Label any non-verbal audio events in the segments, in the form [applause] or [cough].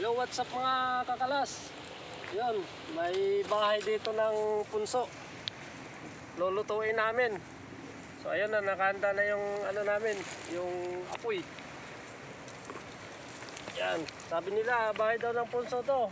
Hello, what's up mga kakalas? Yun, may bahay dito ng punso. Lulutuin namin. So ayun na, nakahanda na yung ano namin, yung apoy. Yan, sabi nila, bahay daw ng punso to.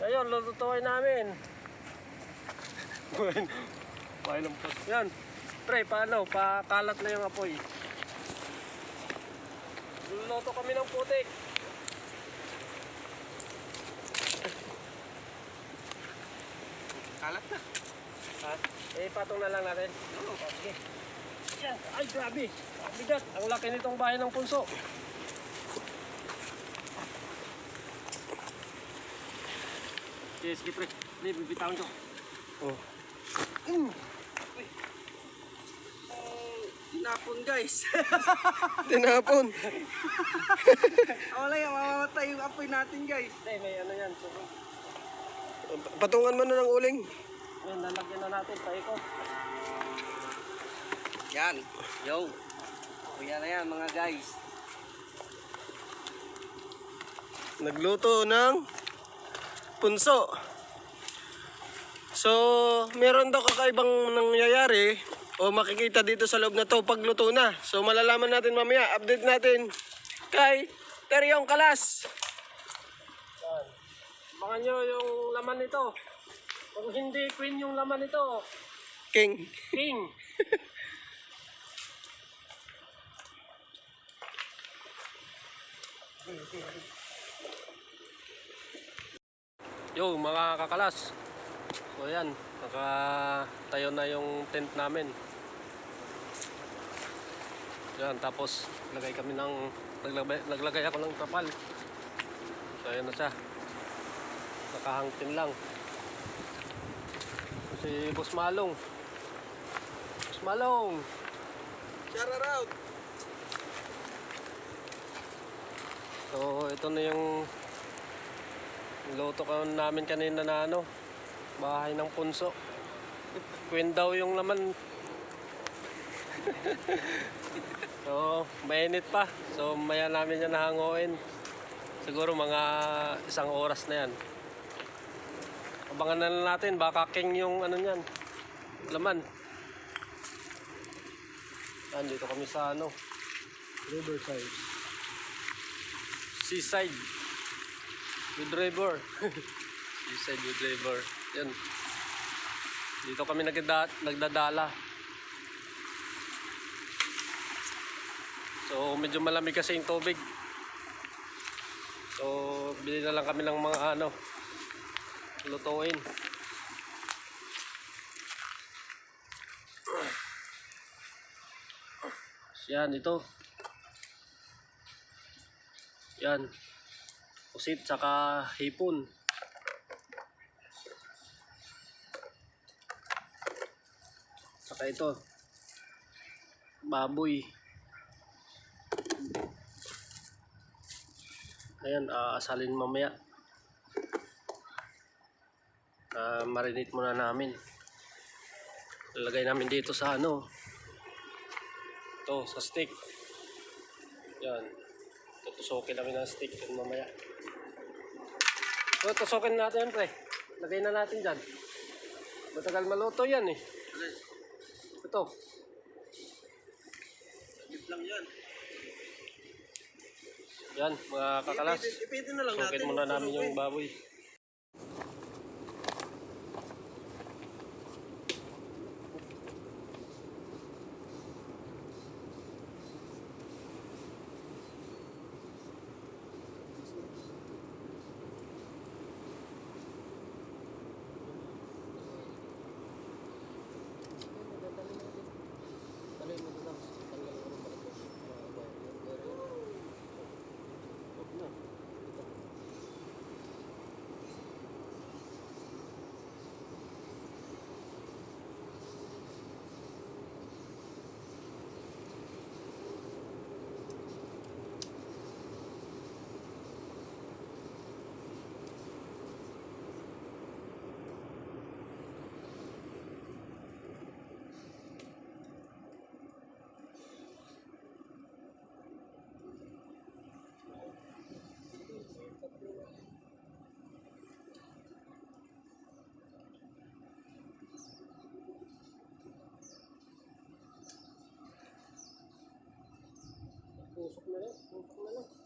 Ayun, lulutuin namin. bahay ng punso. Yan, pre, paano? Pakalat na yung apoy. Luluto kami ng putik. Kalat na. Ha? Eh, patong na lang natin. Oo. Sige. Yan. Ay, grabe. Bigat. Ang laki nitong bahay ng punso. Sige, sige, pre. Hindi, bibitawan ko. Oh. Tinapon guys. [laughs] Tinapon. [laughs] Wala yan, mamamatay yung apoy natin guys. Hindi, may ano yan. So, Patungan mo na ng uling. yun, lalagyan na natin. Paikot. Yan. Yo. Kuya na yan mga guys. Nagluto ng punso. So, meron daw kakaibang nangyayari o makikita dito sa loob na to pagluto na. So, malalaman natin mamaya. Update natin kay Teryong Kalas. Yan. Abangan nyo yung laman nito. Kung hindi queen yung laman nito, King. king. [laughs] Yo, mga kakalas. So yan, nakatayo na yung tent namin. Yan, tapos lagay kami ng naglagay, naglagay ako ng kapal. So ayan na siya. Nakahangtin lang. Si Boss Malong. Boss Malong. Shout out. So ito na yung luto ko namin kanina na ano, bahay ng punso. [laughs] Queen daw yung laman. [laughs] so, mainit pa. So, maya namin yan nahanguin. Siguro mga isang oras na yan. Abangan na lang natin, baka king yung ano niyan, laman. Andito kami sa ano, Riverside. Seaside. With river. [laughs] Seaside with river. Yan. Dito kami nagda nagdadala. So medyo malamig kasi yung tubig. So bili na lang kami ng mga ano lutuin. Yan ito. Yan. Pusit saka hipon. Saka ito. Baboy. Ayan, aasalin mamaya. Ah, marinate muna namin. Lalagay namin dito sa ano. Ito, sa stick. Yan. Tutusokin namin ng stick yun mamaya. So, tusokin natin pre. Lagay na natin dyan. Matagal maluto yan eh. Ito. Tip lang yan. Yan, mga kakalas. Ipitin na lang natin. muna namin yung baboy. Tusok na lang. Tusok na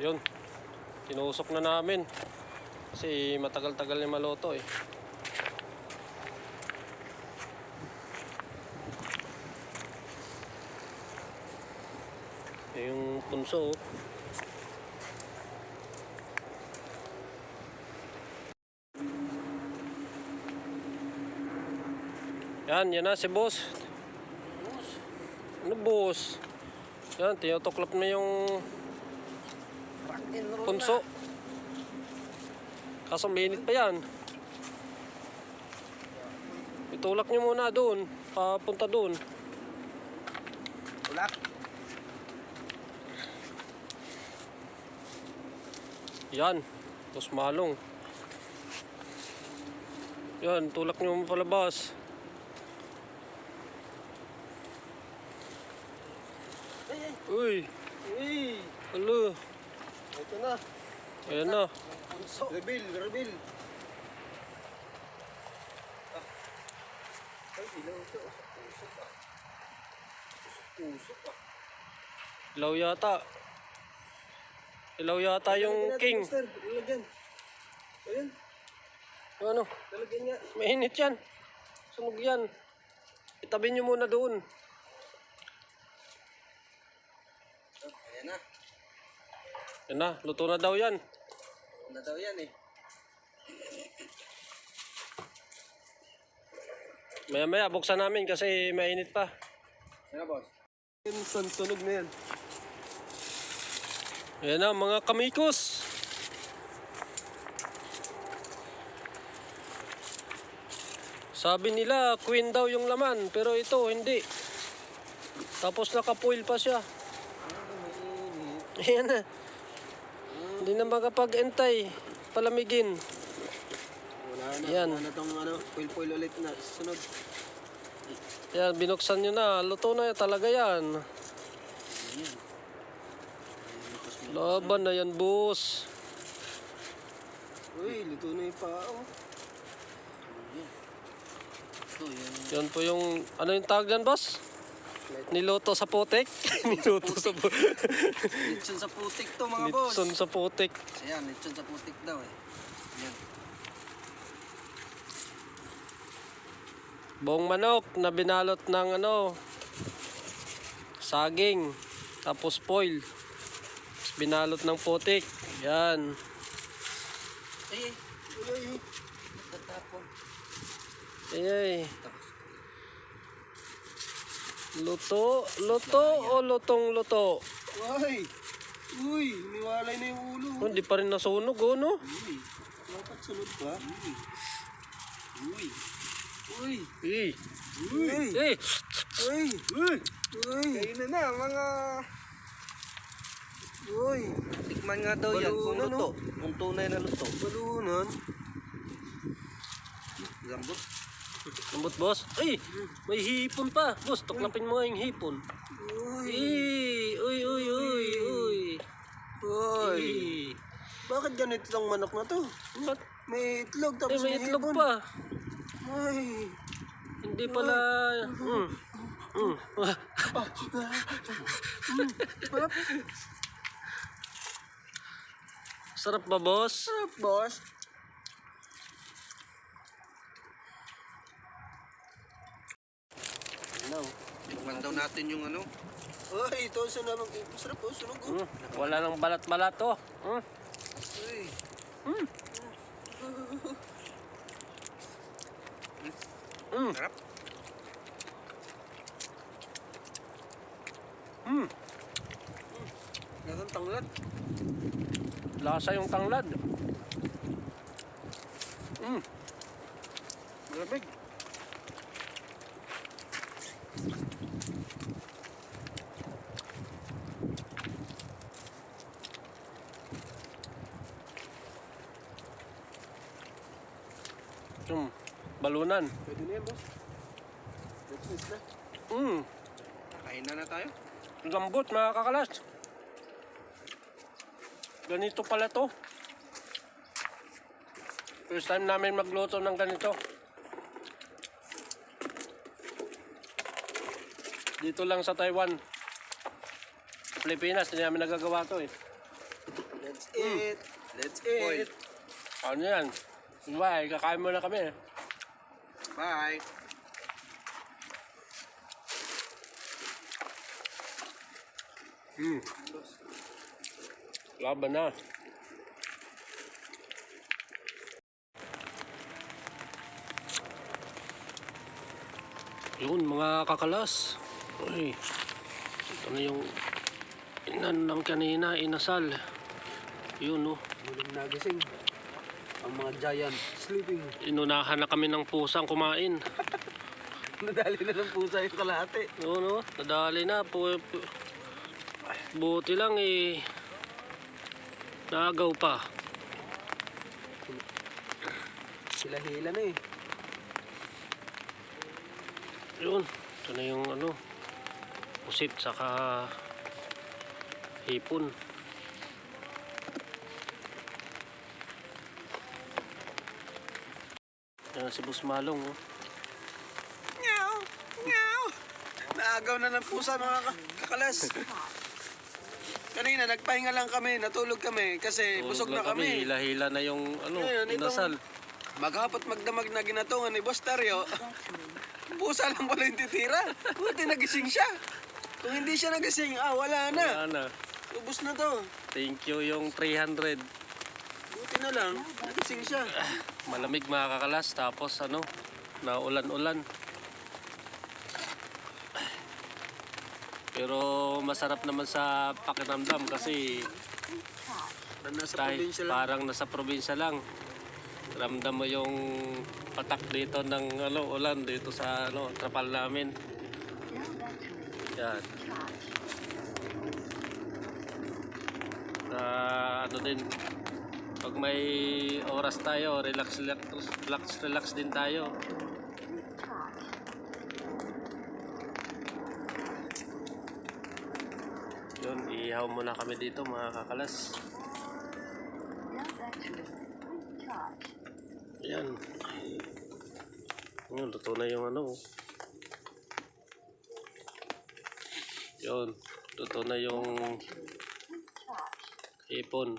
Yun. Tinusok na namin. Kasi matagal-tagal ni maluto eh. Yung punso oh. Yan, yan na si boss. Ano boss? Yan, tinutuklap na yung punso. Kaso minit pa yan. Itulak nyo muna doon. Papunta doon. Tulak. Yan. Tapos malong. Yan, tulak nyo palabas. Uy, Hey! alo. Ito na. Ayan na. Reveal, reveal. Ah. Ay, ilaw ito. Usok-usok ah. Usok-usok ah. Ilaw yata. Ilaw yata yung king. Lalagyan. Ayun. Ano? Lalagyan niya. Mainit yan. Sunog yan. Itabi nyo muna doon. Ayan na. Yan na, luto na daw yan. Ano daw yan eh. Maya maya, buksan namin kasi mainit pa. Ano boss? Yung sunsunog na yan. Ayan na, mga kamikos. Sabi nila, queen daw yung laman, pero ito hindi. Tapos nakapoil pa siya. Ayan na. Hindi na makapag-entay. Palamigin. Wala na. Yan. Wala na tong ano, foil-foil ulit na. Sunog. Yan, binuksan nyo na. Luto na talaga yan. Laban na yan, boss. Uy, luto na yung yan. Yan po yung, ano yung tawag dyan, boss? Niloto sa putik? [laughs] Niloto sa putik. Litson sa putik to mga boss. Nitson sa putik. Ayan, litson sa putik daw eh. Ayan. Buong manok na binalot ng ano, saging. Tapos foil. Tapos binalot ng putik. Yan. Ay, ay. Uy, Tatapon. Ay, ay. Luto, luto o lutong luto? Uy! Uy! Niwalay na yung ulo. Oh, Hindi pa rin nasunog, oh, no? Uy! Dapat sunod pa. Uy! Uy! Uy! Eh, Uy! eh, Uy! Uy! Uy! Kayo na na, mga... Uy! Tikman nga daw yan kung luto. Kung tunay na luto. Balunan. Gambot. Lambot, boss. Ay, may hipon pa. Boss, tuklapin mo nga yung hipon. Uy! Eh, uy, uy, uy, uy. Uy! Eh, Bakit ganito tong manok na to? ba't- May itlog eh, tapos may itlog hipon. pa. Uy! Hindi pala... Mm. Mm. Sarap ba, boss? Sarap, boss. Ano? Tikman daw natin yung ano. Uy, ito sunod. Sarap po, sunog. oh. Mm. Wala nang balat-balat, oh. Mm. Uy. Mm. [laughs] Sarap. Mm. Ganun tanglad. Lasa yung tanglad. Mm. Balunan. Pwede na yan, boss. Let's eat na. Mm. Kain na na tayo. Ang Gambot, mga kakalas. Ganito pala to. First time namin magluto ng ganito. Dito lang sa Taiwan. Pilipinas, hindi namin nagagawa to eh. Let's eat. Let's eat. Ano yan? Bye, kakain muna kami. Bye. Hmm. Laban na. Yun, mga kakalas. Uy, ito na yung inan ng kanina, inasal. Yun, no. Muling nagising. Ang mga giant sleeping. Inunahan na kami ng pusang kumain. [laughs] Nadali na ng pusa yung kalahati. Oo, no. Nadali na. Pu pu- buti lang eh. Nagaw pa. Hila-hila na eh. Yun. Ito na yung ano. Pusit saka hipon. Yan si Boss Malong. Oh. Meow! Meow! Naagaw na ng pusa mga ka- kakalas. Kanina nagpahinga lang kami, natulog kami kasi Tulog busog na kami. Hila-hila na yung ano, Ngayon, inasal. Maghapot magdamag na ginatungan ni Boss Tario. Pusa lang pala yung titira. Buti nagising siya. Kung hindi siya nagising, ah, wala na. Wala na. Ubus na to. Thank you yung 300. Na lang, nagising siya. Malamig mga kakalas. Tapos ano, naulan-ulan. Pero masarap naman sa pakiramdam kasi Na nasa tayo lang. parang nasa probinsya lang. Ramdam mo yung patak dito ng ano, ulan dito sa ano, trapal namin. Yan. Sa ano din, pag may oras tayo, relax, relax, relax, relax din tayo. Yun, ihaw muna kami dito mga kakalas. Yan. Yun, luto na yung ano. Yun, luto na yung hipon.